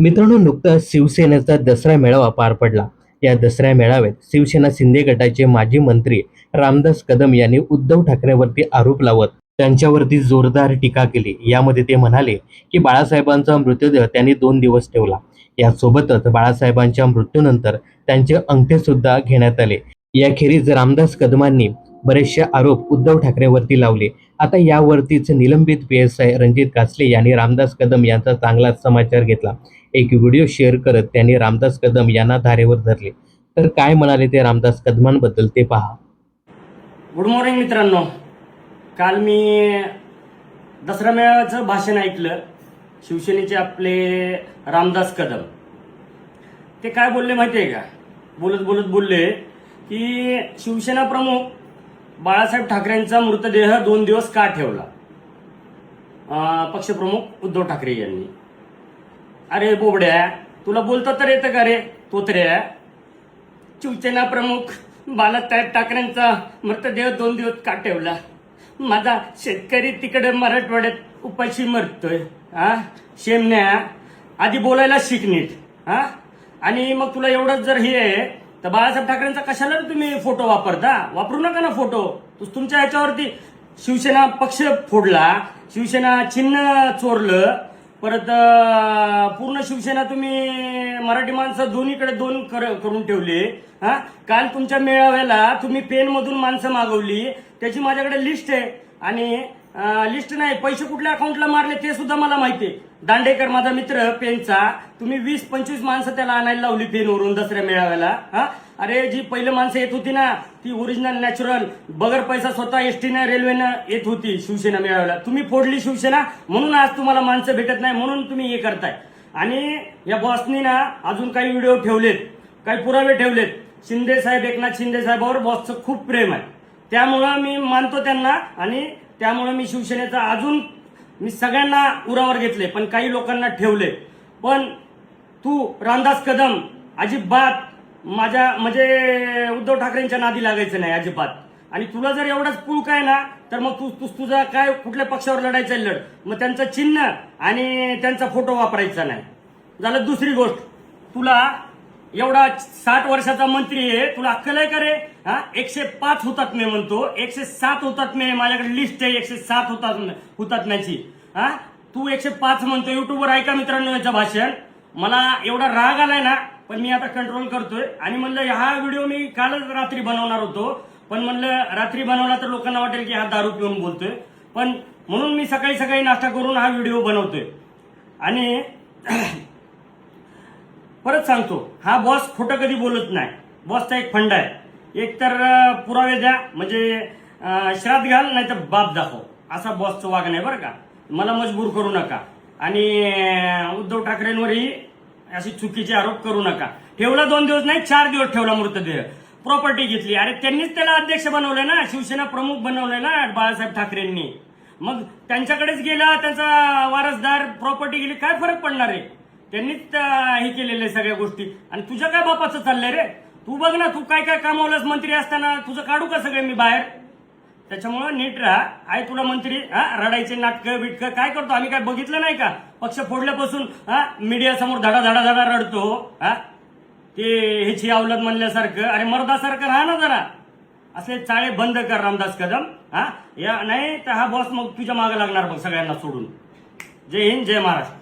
मित्रांनो नुकताच शिवसेनेचा दसरा मेळावा पार पडला. या दसऱ्या मेळाव्यात शिवसेना शिंदे गटाचे माजी मंत्री रामदास कदम यांनी उद्धव ठाकरेंवरती आरोप लावत त्यांच्यावरती जोरदार टीका केली. यामध्ये ते म्हणाले की बाळासाहेबांचा मृतदेह त्यांनी दोन दिवस ठेवला. यासोबतच बाळासाहेबांच्या मृत्यूनंतर त्यांचे अंगठे सुद्धा घेण्यात आले. याखेरीज रामदास कदमांनी बरेचसे आरोप उद्धव ठाकरेंवरती लावले. आता यावरतीच निलंबित P S I Ranjit Kasle यांनी रामदास कदम यांचा चांगलाच समाचार घेतला. एक व्हिडिओ शेअर करत त्यांनी रामदास कदम यांना धारेवर धरले. तर काय म्हणाले ते रामदास कदमांबद्दल ते पहा. गुड मॉर्निंग मित्रांनो. काल मी दसरा मेळाव्याचं भाषण ऐकलं. शिवसेनेचे आपले रामदास कदम. ते काय बोलले माहिती आहे का? बोलत बोलत बोलले की शिवसेना प्रमुख बाळासाहेब ठाकरेंचा मृतदेह दोन दिवस का ठेवला? पक्षप्रमुख उद्धव ठाकरे यांनी. अरे बोबड्या तुला बोलता तर येतं का रे? तोतऱ्या शिवसेना प्रमुख बाळासाहेब ठाकरेंचा मृतदेह दोन दिवस का ठेवला? माझा शेतकरी तिकडे मराठवाड्यात उपाशी मरतोय. हा शेमण्या आधी बोलायला शिक नीट हा आणि मग तुला एवढंच जर हे तर बाळासाहेब ठाकरेंचा कशाला तुम्ही फोटो वापरता? वापरू नका ना फोटो. तुमच्या ह्याच्यावरती शिवसेना पक्ष फोडला शिवसेना चिन्ह चोरलं परत पूर्ण शिवसेना तुम्ही मराठी माणसं दोन्हीकडे दोन कर- करून ठेवले हा? काल तुमच्या मेळाव्याला तुम्ही पेनमधून माणसं मागवली त्याची माझ्याकडे लिस्ट आहे. आणि लिस्ट नाही. पैसे कुठल्या अकाउंटला मारले ते सुद्धा मला माहिती आहे. दांडेकर माझा मित्र पेनचा तुम्ही वीस पंचवीस माणसं त्याला आणायला लावली पेनवरून दसऱ्या मेळाव्याला. हा? अरे जी पहिले माणसं येत होती ना ती ओरिजिनल नॅचरल बगर पैसा स्वतः एसटीनं रेल्वेनं येत होती शिवसेना मेळाव्याला. तुम्ही फोडली शिवसेना म्हणून आज तुम्हाला माणसं भेटत नाही म्हणून तुम्ही हे करताय. आणि या बॉसनी ना अजून काही व्हिडिओ ठेवलेत. काही पुरावे ठेवलेत. शिंदे साहेब एकनाथ शिंदे साहेबावर बॉसचं खूप प्रेम आहे. त्यामुळं मी मानतो त्यांना आणि त्यामुळं मी शिवसेनेचा अजून मी सगळ्यांना उरावर घेतले पण काही लोकांना ठेवले. पण तू रामदास कदम अजिबात माझ्या म्हणजे उद्धव ठाकरेंच्या नादी लागायचं नाही अजिबात. आणि तुला जर एवढाच पूळ काय ना तर मग तू तू तुझा काय कुठल्या पक्षावर लढायचं आहे लढ. मग त्यांचं चिन्ह आणि त्यांचा फोटो वापरायचा नाही. झालं दुसरी गोष्ट. तुला एवढा साठ वर्षाचा मंत्री आहे तुला अक्कल आहे का रे? हा? एकशे पाच हुतात्मे म्हणतो. एकशे सात हुतात्मे माझ्याकडे लिस्ट आहे. एकशे सात हुतात्मे हुतात्म्याची. हा? तू एकशे पाच म्हणतो युट्यूबवर ऐका मित्रांनो याचं भाषण. मला एवढा राग आलाय ना पण मी आता कंट्रोल करतोय. आणि म्हणलं हा व्हिडिओ मी कालच रात्री बनवणार होतो. पण म्हणलं रात्री बनवला तर लोकांना वाटेल की हा दारू पिऊन बोलतोय. पण म्हणून मी सकाळी सकाळी नाश्ता करून हा व्हिडिओ बनवतोय. आणि परत सांगतो हा बॉस खोटं कधी बोलत नाही. बॉसचा एक फंड आहे. एक तर पुरावे द्या म्हणजे श्राद्ध घाल नाही तर बाप दाखव. असा बॉसचं वागणं आहे बरं का. मला मजबूर करू नका. आणि उद्धव ठाकरेंवरही असे चुकीचे आरोप करू नका. ठेवला दोन दिवस नाही चार दिवस ठेवला मृतदेह. प्रॉपर्टी घेतली. अरे त्यांनीच त्याला अध्यक्ष बनवलंय ना शिवसेना प्रमुख बनवलंय ना बाळासाहेब ठाकरेंनी. मग त्यांच्याकडेच गेला त्यांचा वारसदार प्रॉपर्टी गेली काय फरक पडणार आहे? त्यांनीच हे केलेले आहे सगळ्या गोष्टी. आणि तुझ्या काय बापाचं चाललंय रे? तू बघ ना तू काय काय कामावलंस मंत्री असताना तुझं काढू का सगळे मी बाहेर? त्याच्यामुळं नीट राहा. आहे तुला मंत्री हा रडायचे नाटकं बिटकं काय करतो? आम्ही काय बघितलं नाही का? पक्ष फोडल्यापासून हा मीडिया समोर धडा धडा धडा रडतो हा? ते ह्याची अवलद म्हणल्यासारखं अरे मर्दासारखं राहा ना जरा. असे चाळे बंद कर रामदास कदम हा? या नाही तर हा बॉस मग तुझ्या मागे लागणार बघ सगळ्यांना सोडून. जय हिंद जय महाराष्ट्र.